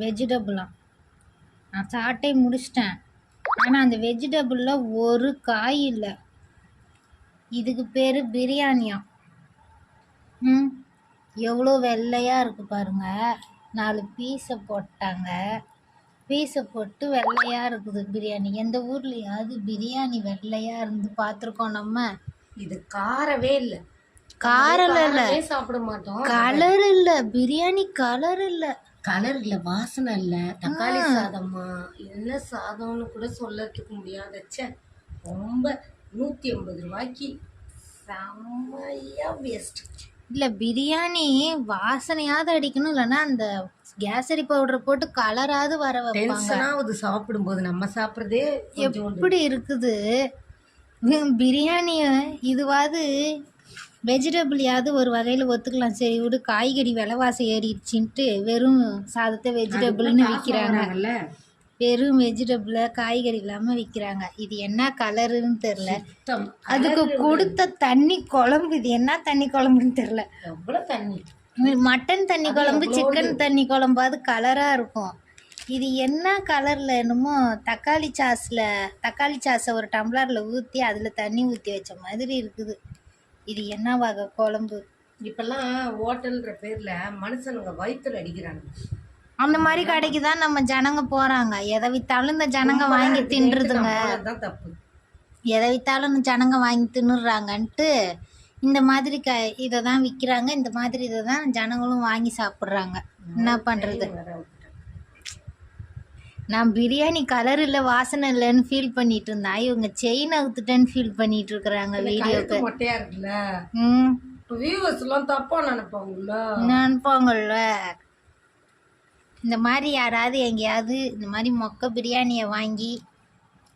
வெஜிடபிளாம் நான் சாப்பிட்டே முடிச்சிட்டேன். ஆனால் அந்த வெஜிடபிளில் ஒரு காய் இல்லை. இதுக்கு பேர் பிரியாணியாம் ம். எவ்வளோ வெள்ளையாக இருக்கு பாருங்க. நாலு பீஸை போட்டாங்க. பீஸை போட்டு வெள்ளையாக இருக்குது பிரியாணி. எந்த ஊர்லேயாவது பிரியாணி வெள்ளையாக இருந்து பார்த்துருக்கோம் நம்ம. இது காரவே இல்ல. காரம் இல்லை. சாப்பிட மாட்டோம். கலர் இல்லை. பிரியாணி கலர் இல்லை. கலர் இல்ல வாசனை இல்ல. தக்காளி சாதமா என்ன சாதம்னு கூட சொல்லறதுக்கு முடியாத ச்சே. ரொம்ப நூத்தி ஐம்பது ரூபாய்க்கு செம்மையா வேஸ்ட் இல்லை பிரியாணி வாசனையாவது அடிக்கணும் இல்லைன்னா அந்த கேசரி பவுடர் போட்டு கலராவது வர வைப்பாங்க. அது சாப்பிடும்போது. நம்ம சாப்பிடுறதே எப்படி இருக்குது? பிரியாணிய இதுவாது வெஜிடபிளையாவது ஒரு வகையில் ஒத்துக்கலாம். சரி விடு. காய்கறி விலைவாசி ஏறிடுச்சின்ட்டு வெறும் சாதத்தை வெஜிடபிள்னு விற்கிறாங்க வெறும் வெஜிடபிளை காய்கறி இல்லாமல் விற்கிறாங்க இது என்ன கலருன்னு தெரில அதுக்கு கொடுத்த தண்ணி குழம்பு. இது என்ன தண்ணி குழம்புன்னு தெரில எவ்வளவு தண்ணி? மட்டன் தண்ணி குழம்பு சிக்கன் தண்ணி குழம்பாவது கலராக இருக்கும். இது என்ன கலரில் என்னமோ தக்காளி சாஸில் தக்காளி சாஸை ஒரு டம்ளரில் ஊற்றி அதில் தண்ணி ஊற்றி வச்ச மாதிரி இருக்குது. இது என்ன வகை குழம்பு இப்பெல்லாம் ஹோட்டல்ன்ற பேர்ல மனுஷனுங்க வயித்துல அடிக்கிறாங்க அந்த மாதிரி கடைக்கு தான் நம்ம ஜனங்க போகிறாங்க எதை விற்றாலும் இந்த ஜனங்க வாங்கி தின்றுதுங்க. தான் தப்பு. எதை விற்றாலும் இந்த ஜனங்க வாங்கி தின்னுறாங்கன்ட்டு இந்த மாதிரி க இதை தான் விற்கிறாங்க இந்த மாதிரி இதை தான் ஜனங்களும் வாங்கி சாப்பிட்றாங்க. என்ன பண்ணுறது. நான் பிரியாணி கலர் இல்லை வாசனை இல்லைன்னு ஃபீல் பண்ணிட்டு இருந்தேன் இவங்க செயின் அவுத்துட்டேன்னு ஃபீல் பண்ணிட்டு இருக்கிறாங்க வீடியோக்கு மொட்டையா இருக்குல்ல? ம். தப்பா நினைப்பாங்கல்ல? நினைப்பாங்கல்ல. இந்த மாதிரி யாராவது எங்கேயாவது இந்த மாதிரி மொக்க பிரியாணியை வாங்கி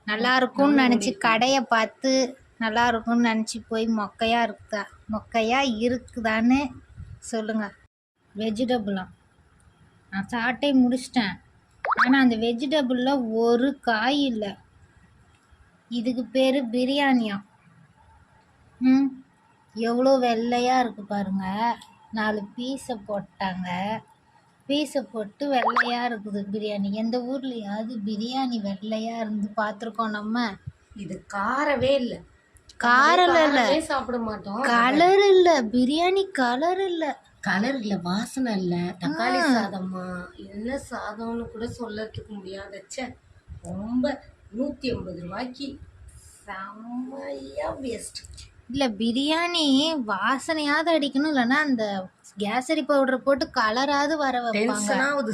நல்லா இருக்கும்னு நினச்சி கடையை பார்த்து நல்லா இருக்கும்னு நினச்சி போய் மொக்கையா இருக்குதா மொக்கையா இருக்குதான்னு சொல்லுங்க. வெஜிடபிளாம் நான் சாப்பிட்டே முடிச்சிட்டேன். ஆனால் அந்த வெஜிடபிளில் ஒரு காய் இல்லை. இதுக்கு பேர் பிரியாணியாம் ம். எவ்வளோ வெள்ளையாக இருக்குது பாருங்க. நாலு பீஸை போட்டாங்க. பீஸை போட்டு வெள்ளையாக இருக்குது பிரியாணி. எந்த ஊர்லேயாவது பிரியாணி வெள்ளையாக இருந்து பார்த்துருக்கோம் நம்ம. இது காரவே இல்ல. காரம் இல்லை. சாப்பிட மாட்டோம். கலர் இல்லை. பிரியாணி கலர் இல்லை. கலர் இல்ல வாசனை இல்ல. தக்காளி சாதமா என்ன சாதம்னு கூட சொல்லறதுக்கு முடியாத ச்சே. ரொம்ப நூத்தி ஐம்பது ரூபாய்க்கு செம்மையா வேஸ்ட் இல்லை பிரியாணி வாசனையாவது அடிக்கணும். இல்லைன்னா அந்த கேசரி பவுடர் போட்டு கலராவது வர வைப்பாங்க. டென்ஷனா அது